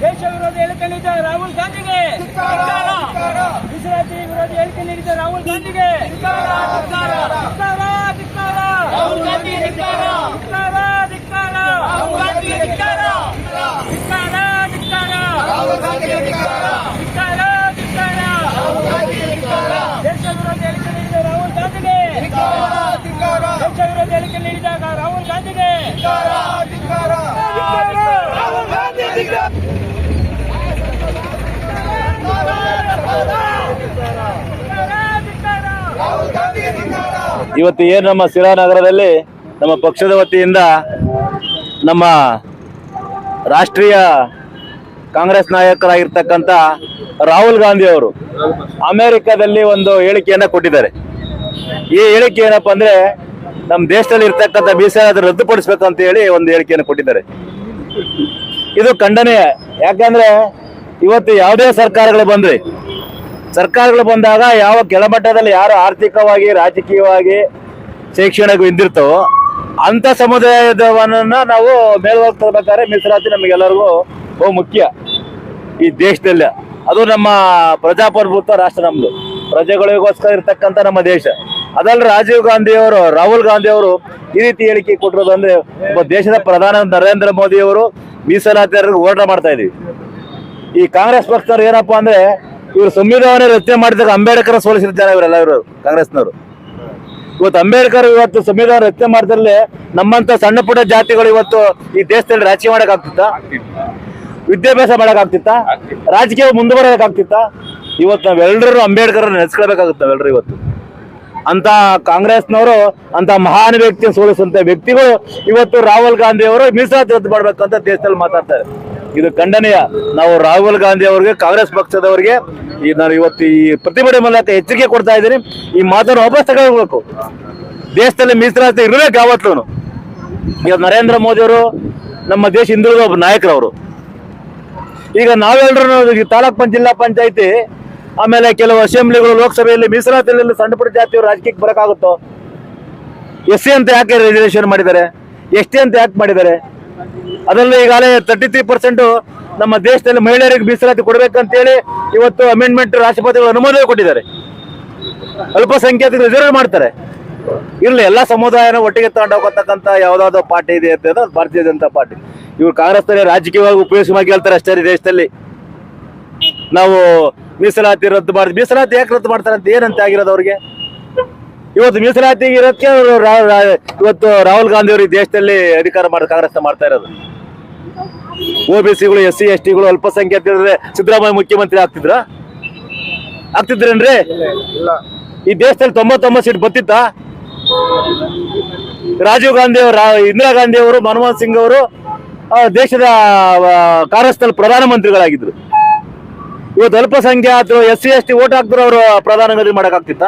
ದೇಶ ವಿರೋಧಿ ಹೇಳಿಕೆ ನೀಡಿದ ರಾಹುಲ್ ಗಾಂಧಿಗೆ ಮೀಸಲಾತಿ ವಿರೋಧಿ ಹೇಳಿಕೆ ನೀಡಿದ ರಾಹುಲ್ ಗಾಂಧಿಗೆ ಧಿಕ್ಕಾರ, ಧಿಕ್ಕಾರ. ಧಿಕ್ಕಾರ, ಧಿಕ್ಕಾರ. ಧಿಕ್ಕಾರ, ಧಿಕ್ಕಾರ. ಧಿಕ್ಕಾರ, ಧಿಕ್ಕಾರ. ಧಿಕ್ಕಾರ, ಧಿಕ್ಕಾರ. ದೇಶ ವಿರೋಧಿ ಹೇಳಿಕೆ ನೀಡಿದ ರಾಹುಲ್ ಗಾಂಧಿಗೆ ದೇಶ ಹೇಳಿಕೆ ನೀಡಿದಾಗ ರಾಹುಲ್ ಗಾಂಧಿಗೆ. ರಾಹುಲ್ ಗಾಂಧಿ ಇವತ್ತು ಏನು ನಮ್ಮ ಶಿರಾ ನಗರದಲ್ಲಿ ನಮ್ಮ ಪಕ್ಷದ ವತಿಯಿಂದ ನಮ್ಮ ರಾಷ್ಟ್ರೀಯ ಕಾಂಗ್ರೆಸ್ ನಾಯಕರಾಗಿರ್ತಕ್ಕಂಥ ರಾಹುಲ್ ಗಾಂಧಿ ಅವರು ಅಮೆರಿಕದಲ್ಲಿ ಒಂದು ಹೇಳಿಕೆಯನ್ನ ಕೊಟ್ಟಿದ್ದಾರೆ. ಈ ಹೇಳಿಕೆ ಏನಪ್ಪಾ ಅಂದ್ರೆ ನಮ್ಮ ದೇಶದಲ್ಲಿ ಇರ್ತಕ್ಕಂಥ ಮೀಸಲಾತಿ ರದ್ದುಪಡಿಸ್ಬೇಕು ಅಂತ ಹೇಳಿ ಒಂದು ಹೇಳಿಕೆಯನ್ನು ಕೊಟ್ಟಿದ್ದಾರೆ. ಇದು ಖಂಡನೀಯ ಯಾಕಂದ್ರೆ ಇವತ್ತು ಯಾವುದೇ ಸರ್ಕಾರಗಳು ಬಂದ್ರಿ, ಸರ್ಕಾರಗಳು ಬಂದಾಗ ಯಾವ ಕೆಳಮಟ್ಟದಲ್ಲಿ ಯಾರು ಆರ್ಥಿಕವಾಗಿ, ರಾಜಕೀಯವಾಗಿ ಶೈಕ್ಷಣಿಕ ಹಿಂದಿರ್ತವೋ ಅಂತ ಸಮುದಾಯದವನ್ನ ನಾವು ಮೇಲ್ವರ್ಗ ತರಬೇಕಾದ್ರೆ ಮೀಸಲಾತಿ ನಮಗೆಲ್ಲರಿಗೂ ಬಹು ಮುಖ್ಯ ಈ ದೇಶದಲ್ಲಿ. ಅದು ನಮ್ಮ ಪ್ರಜಾಪ್ರಭುತ್ವ ರಾಷ್ಟ್ರ ನಮ್ದು. ಪ್ರಜೆಗಳಿಗೋಸ್ಕರ ಇರ್ತಕ್ಕಂಥ ನಮ್ಮ ದೇಶ. ಅದಲ್ಲ ರಾಜೀವ್ ಗಾಂಧಿ ಅವರು ರಾಹುಲ್ ಗಾಂಧಿ ಅವರು ಈ ರೀತಿ ಹೇಳಿಕೆ ಕೊಟ್ಟಿರೋದು ಅಂದ್ರೆ ಒಬ್ಬ ದೇಶದ ಪ್ರಧಾನ ನರೇಂದ್ರ ಮೋದಿ ಅವರು ಮೀಸಲಾತಿ ಹೋರಾಟ ಮಾಡ್ತಾ ಇದೀವಿ ಈ ಕಾಂಗ್ರೆಸ್ ಪಕ್ಷದವ್ರು ಏನಪ್ಪಾ ಅಂದ್ರೆ ಇವರು ಸಂವಿಧಾನ ರಚನೆ ಮಾಡಿದಾಗ ಅಂಬೇಡ್ಕರ್ ಸೋಲಿಸಿದ ಜನ ಇವರೆಲ್ಲ ಇವರು ಕಾಂಗ್ರೆಸ್ನವರು. ಇವತ್ತು ಅಂಬೇಡ್ಕರ್ ಇವತ್ತು ಸಂವಿಧಾನ ರಚನೆ ಮಾಡಿದ್ರಲ್ಲಿ ನಮ್ಮಂತ ಸಣ್ಣ ಪುಟ್ಟ ಜಾತಿಗಳು ಇವತ್ತು ಈ ದೇಶದಲ್ಲಿ ರಾಜಕೀಯ ಮಾಡಕ್ ವಿದ್ಯಾಭ್ಯಾಸ ಮಾಡಕ್ ರಾಜಕೀಯ ಆಗ್ತಿತ್ತ? ಇವತ್ತು ನಾವೆಲ್ಲರೂ ಅಂಬೇಡ್ಕರ್ ನೆನೆಸ್ಕೊಳ್ಬೇಕಾಗುತ್ತೆ ನಾವೆಲ್ಲರೂ ಇವತ್ತು. ಅಂತ ಕಾಂಗ್ರೆಸ್ನವರು, ಅಂತ ಮಹಾನ್ ವ್ಯಕ್ತಿ ಸೋಲಿಸುವಂತ ವ್ಯಕ್ತಿಗಳು ಇವತ್ತು ರಾಹುಲ್ ಗಾಂಧಿ ಅವರು ಮೀಸಲಾತಿ ರದ್ದು ಮಾಡ್ಬೇಕಂತ ದೇಶದಲ್ಲಿ ಮಾತಾಡ್ತಾರೆ. ಇದು ಖಂಡನೀಯ. ನಾವು ರಾಹುಲ್ ಗಾಂಧಿ ಅವರಿಗೆ, ಕಾಂಗ್ರೆಸ್ ಪಕ್ಷದವರಿಗೆ ಈ ನಾನು ಇವತ್ತು ಈ ಪ್ರತಿಭಟನೆ ಮೂಲಕ ಎಚ್ಚರಿಕೆ ಕೊಡ್ತಾ ಇದ್ದೀನಿ. ಈ ಮಾತನ್ನು ವಾಪಸ್ ತಗೊಳ್ಬೇಕು. ದೇಶದಲ್ಲಿ ಮೀಸಲಾತಿ ಇರಬೇಕು ಯಾವತ್ತೂ ಈಗ ನರೇಂದ್ರ ಮೋದಿ ಅವರು ನಮ್ಮ ದೇಶ ಹಿಂದುಳಿದ ಒಬ್ಬ ನಾಯಕರವರು. ಈಗ ನಾವೆಲ್ಲರೂ ತಾಲೂಕ್ ಪಂಚ, ಜಿಲ್ಲಾ ಪಂಚಾಯತಿ ಆಮೇಲೆ ಕೆಲವು ಅಸೆಂಬ್ಲಿಗಳು ಲೋಕಸಭೆಯಲ್ಲಿ ಮೀಸಲಾತಿಯಲ್ಲಿ ಸಣ್ಣ ಪುಟ್ಟ ಜಾತಿಯವರು ರಾಜಕೀಯಕ್ಕೆ ಬರಕಾಗುತ್ತೋ ಎಸ್ ಸಿ ಅಂತ ಯಾಕೆ ರಿಸರ್ವೇಷನ್ ಮಾಡಿದ್ದಾರೆ? ಎಸ್ ಟಿ ಅಂತ ಯಾಕೆ ಮಾಡಿದ್ದಾರೆ? ಅದರಲ್ಲೂ ಈಗಾಗಲೇ ತರ್ಟಿ ತ್ರೀ ಪರ್ಸೆಂಟು ನಮ್ಮ ದೇಶದಲ್ಲಿ ಮಹಿಳೆಯರಿಗೆ ಮೀಸಲಾತಿ ಕೊಡಬೇಕಂತೇಳಿ ಇವತ್ತು ಅಮೆಂಡ್ಮೆಂಟ್ ರಾಷ್ಟ್ರಪತಿಗಳು ಅನುಮೋದನೆ ಕೊಟ್ಟಿದ್ದಾರೆ. ಅಲ್ಪಸಂಖ್ಯಾತ ರಿಸರ್ವ್ ಮಾಡ್ತಾರೆ. ಇರಲಿ, ಎಲ್ಲ ಸಮುದಾಯನ ಒಟ್ಟಿಗೆ ತಗೊಂಡು ಹೋಗತಕ್ಕಂಥ ಯಾವುದಾದ್ರು ಪಾರ್ಟಿ ಇದೆ ಅಂತ ಭಾರತೀಯ ಜನತಾ ಪಾರ್ಟಿ. ಇವ್ರು ಕಾಂಗ್ರೆಸ್ ರಾಜಕೀಯವಾಗಿ ಉಪಯೋಗಿಸಿ ಹೇಳ್ತಾರೆ ಅಷ್ಟೇ ದೇಶದಲ್ಲಿ. ನಾವು ಮೀಸಲಾತಿ ರದ್ದು ಮಾಡಿ, ಮೀಸಲಾತಿ ಯಾಕೆ ರದ್ದು ಮಾಡ್ತಾರೆ ಅಂತ ಏನಂತ ಆಗಿರೋದು ಅವ್ರಿಗೆ? ಇವತ್ತು ಮೀಸಲಾತಿ ಇರೋದಕ್ಕೆ ಇವತ್ತು ರಾಹುಲ್ ಗಾಂಧಿ ಅವರು ದೇಶದಲ್ಲಿ ಅಧಿಕಾರ ಮಾಡಿ, ಕಾಂಗ್ರೆಸ್ ಮಾಡ್ತಾ ಇರೋದು. ಒ ಬಿ ಸಿಗಳು ಎಸ್ ಸಿ, ಎಸ್ ಟಿಗಳು ಅಲ್ಪಸಂಖ್ಯಾತರಿದ್ರೆ ಸಿದ್ದರಾಮಯ್ಯ ಮುಖ್ಯಮಂತ್ರಿ ಆಗ್ತಿದ್ರ? ಆಗ್ತಿದ್ರೇನ್ರಿ? ಈ ದೇಶದಲ್ಲಿ ತೊಂಬತ್ತೊಂಬತ್ತು ಸೀಟ್ ಬತ್ತಿತ್ತ ರಾಜೀವ್ ಗಾಂಧಿ ಅವರು ಇಂದಿರಾ ಗಾಂಧಿ ಅವರು, ಮನಮೋಹನ್ ಸಿಂಗ್ ಅವರು ದೇಶದ ಕಾಂಗ್ರೆಸ್ ಕಾಂಗ್ರೆಸ್ನಲ್ಲಿ ಪ್ರಧಾನಮಂತ್ರಿಗಳಾಗಿದ್ರು. ಇವತ್ತು ಅಲ್ಪಸಂಖ್ಯಾತರು, S C S T vote ಹಾಕಿದ್ರು ಅವರು ಪ್ರಧಾನಮಂತ್ರಿ ಮಾಡೋಕ್ಕಾಗ್ತಿತ್ತ?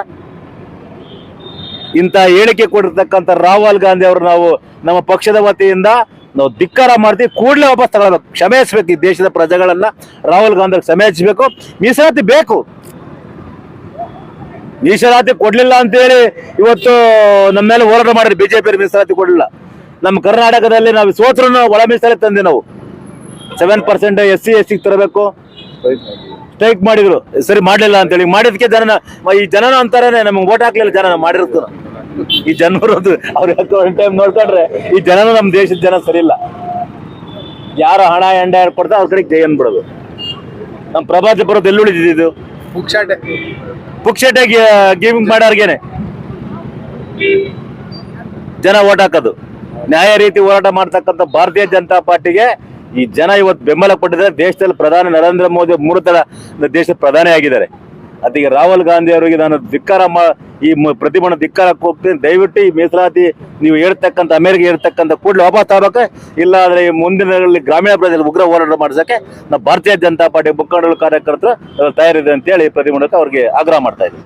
ಇಂಥ ಹೇಳಿಕೆ ಕೊಟ್ಟಿರ್ತಕ್ಕಂಥ ರಾಹುಲ್ ಗಾಂಧಿ ಅವರು ನಾವು ನಮ್ಮ ಪಕ್ಷದ ವತಿಯಿಂದ ನಾವು ಧಿಕ್ಕಾರ ಮಾಡ್ತೀವಿ, ಕೂಡಲೇ ವಾಪಸ್ ತಗೊಳ್ಬೇಕು. ಕ್ಷಮಿಸ್ಬೇಕು ಈ ದೇಶದ ಪ್ರಜೆಗಳನ್ನ. ರಾಹುಲ್ ಗಾಂಧಿ ಕ್ಷಮಿಸಬೇಕು ಮೀಸಲಾತಿ ಬೇಕು. ಮೀಸಲಾತಿ ಕೊಡ್ಲಿಲ್ಲ ಅಂತೇಳಿ ಇವತ್ತು ನಮ್ಮ ಮೇಲೆ ಹೋರಾಟ ಮಾಡಿದ್ರು ಬಿಜೆಪಿ ಮೀಸಲಾತಿ ಕೊಡಲಿಲ್ಲ. ನಮ್ಮ ಕರ್ನಾಟಕದಲ್ಲಿ ನಾವು ಸೋತ್ರ ಒಳ ಮೀಸಲಾತಿ ತಂದೆ ನಾವು. Seven percent S C S ಸಿಗೆ ತರಬೇಕು. ಸ್ಟ್ರೈಕ್ ಮಾಡಿದ್ರು. ಸರಿ ಮಾಡ್ಲಿಲ್ಲ ಅಂತೇಳಿ. ಮಾಡಿದಕ್ಕೆ ಜನನ ಈ ಜನನ ಅಂತಾರೇನೆ ನಮ್ಗೆ ಓಟ್ ಹಾಕ್ಲಿಲ್ಲ ಜನನ ಮಾಡಿರ್ತು. ಈ ಜನರು ಅವ್ರು ಒಂದ್ ಟೈಮ್ ನೋಡ್ಕೊಂಡ್ರೆ ಈ ಜನನ ನಮ್ಮ ದೇಶದ ಜನ ಸರಿ ಇಲ್ಲ ಯಾರು ಹಣ ಎಂಡ ಕೊಡ್ತಾರೆ ಅವ್ರ ಕಡೆಗೆ ಜೈ ಅನ್ಬಿಡೋದು ನಮ್ಮ ಪ್ರಭಾತ ಬರೋದು ಎಲ್ಲಿ ಉಳಿದಿದ್ದು ಪುಕ್ಷಾಟೆ. ಪುಕ್ಷಟೆ ಗೇಮಿಂಗ್ ಮಾಡೋರ್ಗೇನೆ. ಜನ ಓಟ್ ಹಾಕೋದು. ನ್ಯಾಯ ರೀತಿ ಹೋರಾಟ ಮಾಡ್ತಕ್ಕಂಥ ಭಾರತೀಯ ಜನತಾ ಪಾರ್ಟಿಗೆ ಈ ಜನ ಇವತ್ತು ಬೆಂಬಲ ಕೊಟ್ಟಿದ್ದಾರೆ. ದೇಶದಲ್ಲಿ ಪ್ರಧಾನಿ ನರೇಂದ್ರ ಮೋದಿ ಮೂರು ತರ ದೇಶದ ಪ್ರಧಾನಿ ಆಗಿದ್ದಾರೆ. ಅದಕ್ಕೆ ರಾಹುಲ್ ಗಾಂಧಿ ಅವರಿಗೆ ನಾನು ಧಿಕ್ಕಾರ ಈ ಪ್ರತಿಭಟನೆ ಧಿಕ್ಕಾರಕ್ಕೆ ಹೋಗ್ತೀನಿ. ದಯವಿಟ್ಟು ಈ ಮೀಸಲಾತಿ ನೀವು ಹೇಳ್ತಕ್ಕಂಥ, ಅಮೆರಿಕ ಹೇಳ್ತಕ್ಕಂಥ ಕೂಡಲೇ ವಾಪಸ್ ತಗೋಬೇಕು ಇಲ್ಲ ಆದರೆ ಈ ಮುಂದಿನ ಗ್ರಾಮೀಣ ಪ್ರದೇಶದಲ್ಲಿ ಉಗ್ರ ಹೋರಾಟ ಮಾಡಿಸಕ್ಕೆ ನಾವು ಭಾರತೀಯ ಜನತಾ ಪಾರ್ಟಿ ಮುಖಂಡರು, ಕಾರ್ಯಕರ್ತರು ತಯಾರಿದೆ ಅಂತೇಳಿ ಪ್ರತಿಭಟನೆ ಅವ್ರಿಗೆ ಆಗ್ರಹ ಮಾಡ್ತಾ